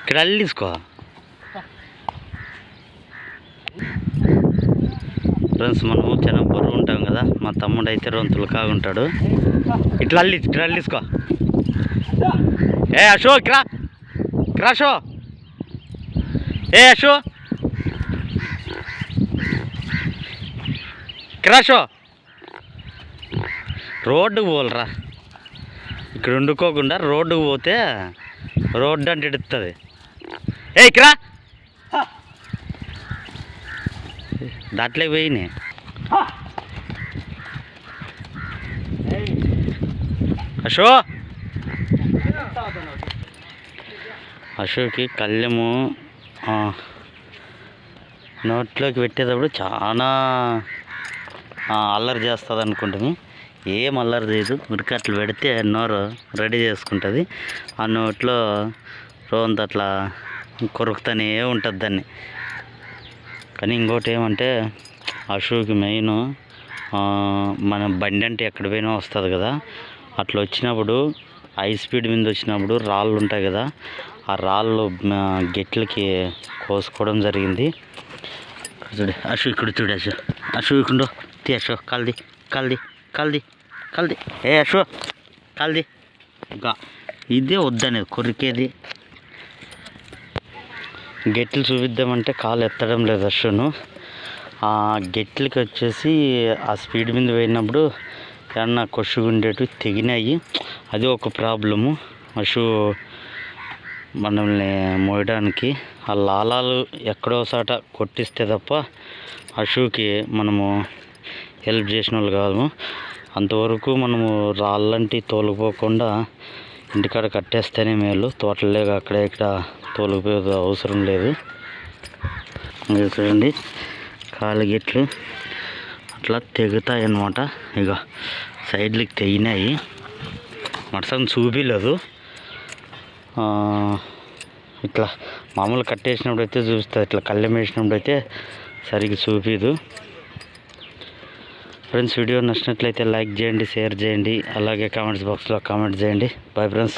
ఇక్కడ అల్లి తీసుకో. ఫ్రెండ్స్ మనము చాలా బరువు ఉంటాం కదా మా తమ్ముడు అయితే రొంతులు కాగుంటాడు. ఇట్లా అల్లి ఇక్కడ అల్లిసుకో ఏ అశో ఇక్కడ క్రాషో ఏ అశో. క్రాషో రోడ్డుకు పోలరా ఇక్కడ వండుకోకుండా రోడ్డుకు పోతే రోడ్డు అంటే ఎడుతుంది ఏ ఇక్కడ దాంట్లోకి పోయినాయి అశో. అశోక్కి కళ్ళెము నోట్లోకి పెట్టేటప్పుడు చాలా అల్లరి చేస్తుంది అనుకుంటుంది ఏం అల్లరి చేయదు ఉరికి అట్లా పెడితే నోరు రెడీ చేసుకుంటుంది. ఆ నోట్లో రోంత అట్లా కొరుకుతూనే ఉంటుంది దాన్ని. కానీ ఇంకోటి ఏమంటే ఆ షూకి మెయిన్ మన బండి అంటే ఎక్కడ పోయినా వస్తుంది కదా. అట్లా వచ్చినప్పుడు హై స్పీడ్ మీద వచ్చినప్పుడు రాళ్ళు ఉంటాయి కదా. ఆ రాళ్ళు గెట్లకి కోసుకోవడం జరిగింది. చూడు అశు ఇక్కడ చూడు అశు అశు ఇక్కడ తీ అశు కల్ది కల్ది కల్ది కల్ది. ఏ అశో కల్ది. ఇంకా ఇదే వద్దనేది కొరికేది. గెట్లు చూపిద్దామంటే కాలు ఎత్తడం లేదు అశ్వను ఆ గెట్లకి వచ్చేసి ఆ స్పీడ్ మీద పోయినప్పుడు ఏమన్నా కొట్టుకుండేటివి తెగినాయి. అది ఒక ప్రాబ్లము. అశు మనల్ని మోయడానికి ఆ లాలాలు ఎక్కడో సాట కొట్టిస్తే తప్ప అశుకి మనము హెల్ప్ చేసిన వాళ్ళు కాదు. అంతవరకు మనము రాళ్ళంటి తోలుకుపోకుండా ఇంటికాడ కట్టేస్తేనే మేలు. తోటలేక అక్కడ ఇక్కడ తోలుకుపోయే అవసరం లేదు. చూడండి కాలు గిట్లు అట్లా తెగుతాయి అన్నమాట. ఇక సైడ్లకి తెగినాయి. మటసం చూపిలేదు. ఇట్లా మామూలు కట్టేసినప్పుడు అయితే చూపిస్తుంది ఇట్లా కళ్ళెం వేసినప్పుడు అయితే సరిగ్గా చూపిదు. ఫ్రెండ్స్ వీడియో నచ్చినట్లయితే లైక్ చేయండి షేర్ చేయండి అలాగే కామెంట్స్ బాక్స్లో కామెంట్ చేయండి. Bye friends